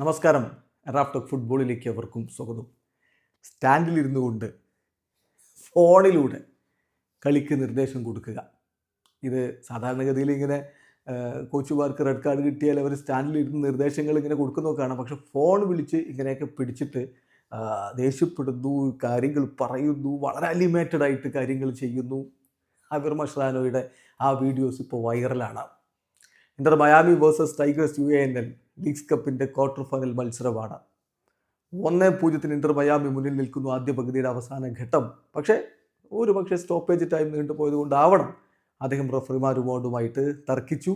നമസ്കാരം. റാഫ്റ്റോക്ക് ഫുട്ബോളിലേക്ക് അവർക്കും സ്വാഗതം. സ്റ്റാൻഡിലിരുന്നു കൊണ്ട് ഫോണിലൂടെ കളിക്ക് നിർദ്ദേശം കൊടുക്കുക. ഇത് സാധാരണഗതിയിൽ ഇങ്ങനെ കോച്ചുമാർക്ക് റെഡ് കാർഡ് കിട്ടിയാൽ അവർ സ്റ്റാൻഡിൽ ഇരുന്ന് നിർദ്ദേശങ്ങൾ ഇങ്ങനെ കൊടുക്കുന്നതൊക്കെയാണ്. പക്ഷെ ഫോൺ വിളിച്ച് ഇങ്ങനെയൊക്കെ പിടിച്ചിട്ട് ദേഷ്യപ്പെടുന്നു കാര്യങ്ങൾ പറയുന്നു വളരെ അലിമേറ്റഡ് ആയിട്ട് കാര്യങ്ങൾ ചെയ്യുന്നു. അബിർ മഷ്റാനോയുടെ ആ വീഡിയോസ് ഇപ്പോൾ വൈറലാണ്. Inter Miami versus Tigres U A N L leagues കപ്പിന്റെ ക്വാർട്ടർ ഫൈനൽ മത്സരമാണ്. ഒന്നേ പൂജ്യത്തിന് ഇന്റർ മയാമി മുന്നിൽ നിൽക്കുന്നു ആദ്യ പകുതിയുടെ അവസാന ഘട്ടം. പക്ഷേ ഒരു പക്ഷേ സ്റ്റോപ്പേജ് ടൈം നീണ്ടുപോയത് കൊണ്ടാവണം അദ്ദേഹം റഫറിമാരുമോണ്ടുമായിട്ട് തർക്കിച്ചു.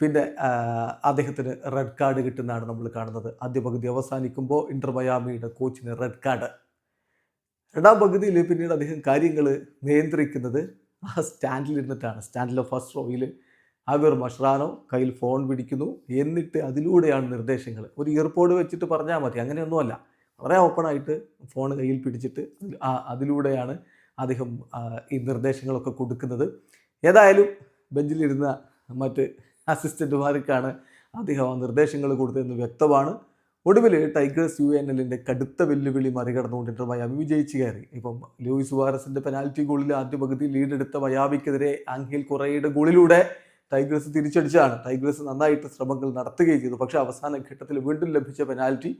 പിന്നെ അദ്ദേഹത്തിന് റെഡ് കാർഡ് കിട്ടുന്നതാണ് നമ്മൾ കാണുന്നത്. ആദ്യ പകുതി അവസാനിക്കുമ്പോൾ ഇന്റർ മയാമിയുടെ കോച്ചിന് റെഡ് കാർഡ് രണ്ടാം പകുതിയിൽ പിന്നീട് അദ്ദേഹം കാര്യങ്ങൾ നിയന്ത്രിക്കുന്നത് ആ സ്റ്റാൻഡിൽ ഇരുന്നിട്ടാണ്. സ്റ്റാൻഡിലെ ഫസ്റ്റ് റോയിൽ അവർ മഷ്റാനോ കയ്യിൽ ഫോൺ പിടിക്കുന്നു. എന്നിട്ട് അതിലൂടെയാണ് നിർദ്ദേശങ്ങൾ. ഒരു ഇയർപോഡ് വെച്ചിട്ട് പറഞ്ഞാൽ മതി. അങ്ങനെയൊന്നുമല്ല. വളരെ ഓപ്പണായിട്ട് ഫോൺ കയ്യിൽ പിടിച്ചിട്ട് അതിലൂടെയാണ് അദ്ദേഹം ഈ നിർദ്ദേശങ്ങളൊക്കെ കൊടുക്കുന്നത്. ഏതായാലും ബെഞ്ചിലിരുന്ന മറ്റ് അസിസ്റ്റന്റുമാർക്കാണ് അദ്ദേഹം ആ നിർദ്ദേശങ്ങൾ കൊടുത്തതെന്ന് വ്യക്തമാണ്. ഒടുവിൽ ടൈഗേഴ്സ് യു എൻ എല്ലിന്റെ കടുത്ത വെല്ലുവിളി മറികടന്നുകൊണ്ട് മയാമി വിജയിച്ച് കയറി. ഇപ്പം ലൂയിസ് വാറസിന്റെ പെനാൽറ്റി ഗോളിൽ ആദ്യ പകുതി ലീഡെടുത്ത മയാമിക്കെതിരെ ആംഗിൽ കുറയുടെ ഗോളിലൂടെ ടൈഗേഴ്സ് തിരിച്ചടിച്ചാണ് ടൈഗ്രസ് നന്നായിട്ട് ശ്രമങ്ങൾ നടത്തുകയും ചെയ്തു. പക്ഷെ അവസാന ഘട്ടത്തിൽ വീണ്ടും ലഭിച്ച പെനാൽറ്റി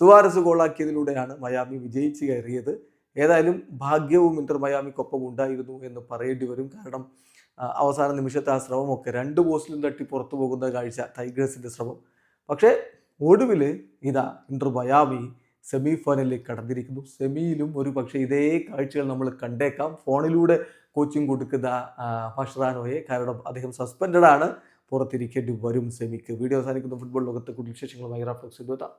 സുവാരസ് ഗോളാക്കിയതിലൂടെയാണ് മയാമി വിജയിച്ച് കയറിയത്. ഏതായാലും ഭാഗ്യവും ഇന്റർ മയാമിക്കൊപ്പം ഉണ്ടായിരുന്നു എന്ന് പറയേണ്ടി വരും. കാരണം അവസാന നിമിഷത്തെ ആ ശ്രമമൊക്കെ രണ്ട് പോസ്റ്റിലും തട്ടി പുറത്തു പോകുന്ന കാഴ്ച ടൈഗേഴ്സിന്റെ ശ്രമം. പക്ഷേ ഒടുവിൽ ഇതാ ഇന്റർ മയാമി സെമി ഫൈനലിലേക്ക് കടന്നിരിക്കുന്നു. സെമിയിലും ഒരു പക്ഷേ ഇതേ കാഴ്ചകൾ നമ്മൾ കണ്ടേക്കാം. ഫോണിലൂടെ കോച്ചിങ് കൊടുക്കുന്ന ഫഷറാനോയെ കാരണം അദ്ദേഹം സസ്പെൻഡഡ് ആണ്. പുറത്തിരിക്കേണ്ടി വരും സെമിക്ക് വീഡിയോ അവസാനിക്കുന്ന. ഫുട്ബോൾ ലോകത്തെ കൂടുതൽ വിശേഷങ്ങളുമായി ഭയങ്കര എത്താം.